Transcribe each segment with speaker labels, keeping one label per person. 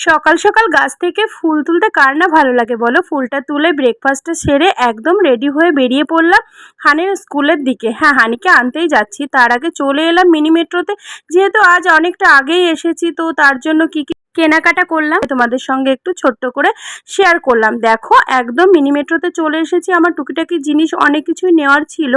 Speaker 1: সকাল সকাল গাছ থেকে ফুল তুলতে কার না ভালো লাগে বলো? ফুলটা তুলে ব্রেকফাস্টটা সেরে একদম রেডি হয়ে বেরিয়ে পড়লাম হানির স্কুলের দিকে। হ্যাঁ হানিকে আনতেই যাচ্ছি। তার আগে চলে এলাম মিনি মেট্রোতে। যেহেতু আজ অনেকটা আগেই এসেছি, তো তার জন্য কি কি কেনাকাটা করলাম তোমাদের সঙ্গে একটু ছোট্ট করে শেয়ার করলাম। দেখো, একদম মিনি মেট্রোতে চলে এসেছি। আমার টুকিটাকি জিনিস অনেক কিছুই নেওয়ার ছিল।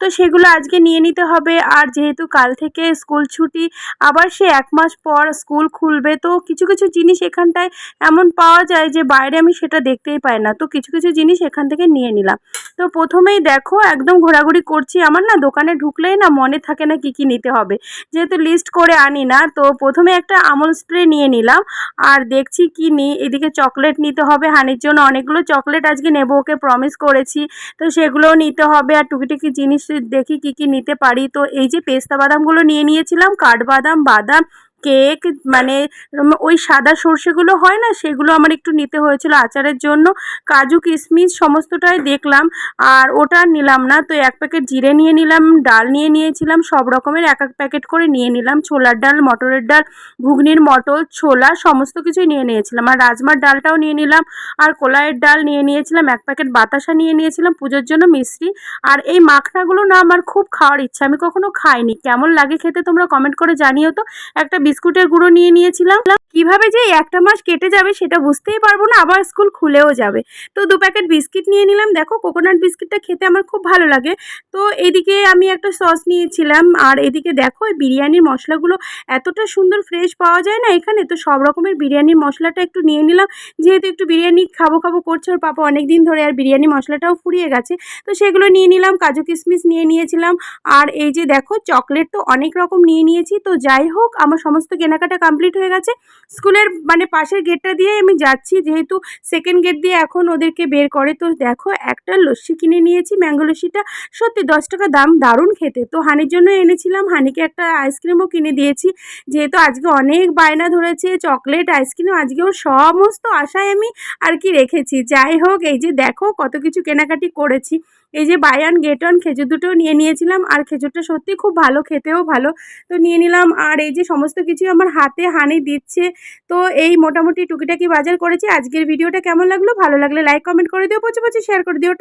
Speaker 1: তো সেগুলো আজকে নিয়ে নিতে হবে। আর যেহেতু কাল থেকে স্কুল ছুটি, আবার সে এক মাস পর স্কুল খুলবে। তো কিছু কিছু জিনিস এখানটায় এমন পাওয়া যায় যে বাইরে আমি সেটা দেখতেই পাই না। তো কিছু কিছু জিনিস এখান থেকে নিয়ে নিলাম। তো প্রথমেই দেখো, একদম ঘোরাঘুরি করছি। আমার না দোকানে ঢুকলেই না মনে থাকে না কি কি নিতে হবে। যেহেতু লিস্ট করে আনি না, তো প্রথমে একটা আমল স্প্রে নিয়ে নিলাম। আর দেখছি কি নিই এদিকে চকলেট নিতে হবে। হানির জন্য অনেকগুলো চকলেট আজকে নেব ওকে প্রমিস করেছি। তো সেগুলোও নিতে হবে। আর টুকিটুকি জিনিস দেখি কি কি নিতে পারি। তো এই যে পেস্তা বাদামগুলো নিয়ে নিয়েছিলাম কাঠবাদাম বাদাম কেক মানে ওই সাদা সর্ষেগুলো হয় না, সেগুলো আমার একটু নিতে হয়েছিল আচারের জন্য। কাজু, কিশমিশ, সমস্তটাই দেখলাম, আর ওটা নিলাম না। তো এক প্যাকেট জিরে নিয়ে নিলাম, ডাল নিয়ে নিয়েছিলাম, সব রকমের এক এক প্যাকেট করে নিয়ে নিলাম। ছোলার ডাল, মটরের ডাল, ঘুগনির মটর, ছোলা, সমস্ত কিছুই নিয়ে নিয়েছিলাম। আর রাজমার ডালটাও নিয়ে নিলাম, আর কলাইয়ের ডাল নিয়ে নিয়েছিলাম, এক প্যাকেট বাতাসা নিয়ে নিয়েছিলাম, পুজোর জন্য মিষ্টি। আর এই মাখনাগুলো না আমার খুব খাওয়ার ইচ্ছা, আমি কখনো খাইনি। কেমন লাগে খেতে তোমরা কমেন্ট করে জানিও তো। একটা বিস্কুটের গুঁড়ো নিয়ে নিয়েছিলাম। কীভাবে যে একটা মাস কেটে যাবে সেটা বুঝতেই পারব না, আবার স্কুল খুলেও যাবে। তো দু প্যাকেট বিস্কিট নিয়ে নিলাম। দেখো, কোকোনাট বিস্কিটটা খেতে আমার খুব ভালো লাগে। তো এদিকে আমি একটা সস নিয়েছিলাম, আর এদিকে দেখো বিরিয়ানির মশলাগুলো এতটা সুন্দর ফ্রেশ পাওয়া যায় না এখানে। তো সব রকমের বিরিয়ানির মশলাটা একটু নিয়ে নিলাম। যেহেতু একটু বিরিয়ানি খাব খাব করছে, ওর পাপা অনেক দিন ধরে আর বিরিয়ানি মশলাটাও ফুরিয়ে গেছে। তো সেগুলো নিয়ে নিলাম, কাজু কিশমিশ নিয়ে নিয়েছিলাম। আর এই যে দেখো, চকলেট তো অনেক রকম নিয়ে নিয়েছি। তো যাই হোক, আমার সমস্ত কেনাকাটা কমপ্লিট হয়ে গেছে। স্কুলের মানে পাশের গেটটা দিয়ে আমি যাচ্ছি, যেহেতু সেকেন্ড গেট দিয়ে এখন ওদেরকে বের করে। তো দেখো, একটা লস্যি কিনে নিয়েছি ম্যাঙ্গো লস্যিটা। সত্যি দশ টাকা দাম, দারুণ খেতে। তো হানির জন্য এনেছিলাম, হানিকে একটা আইসক্রিমও কিনে দিয়েছি। যেহেতু আজকে অনেক বায়না ধরেছে চকলেট আইসক্রিম আজকে ওর সমস্ত আশায় আমি আর কি রেখেছি। যাই হোক, এই যে দেখো কত কিছু কেনাকাটি করেছি। এই যে বাই ওয়ান গেট ওয়ান খেজুর দুটো নিয়ে নিয়েছিলাম। আর খেজুরটা সত্যি খুব ভালো, খেতেও ভালো। তো নিয়ে নিলাম। আর এই যে সমস্ত কিছু আমার হাতে হানি দিচ্ছে। তো এই মোটামুটি টুকিটাকি বাজার করেছি। আজকের ভিডিওটা কেমন লাগল? ভালো লাগলে লাইক কমেন্ট করে দিও। পচে পচে শেয়ার করে দিও।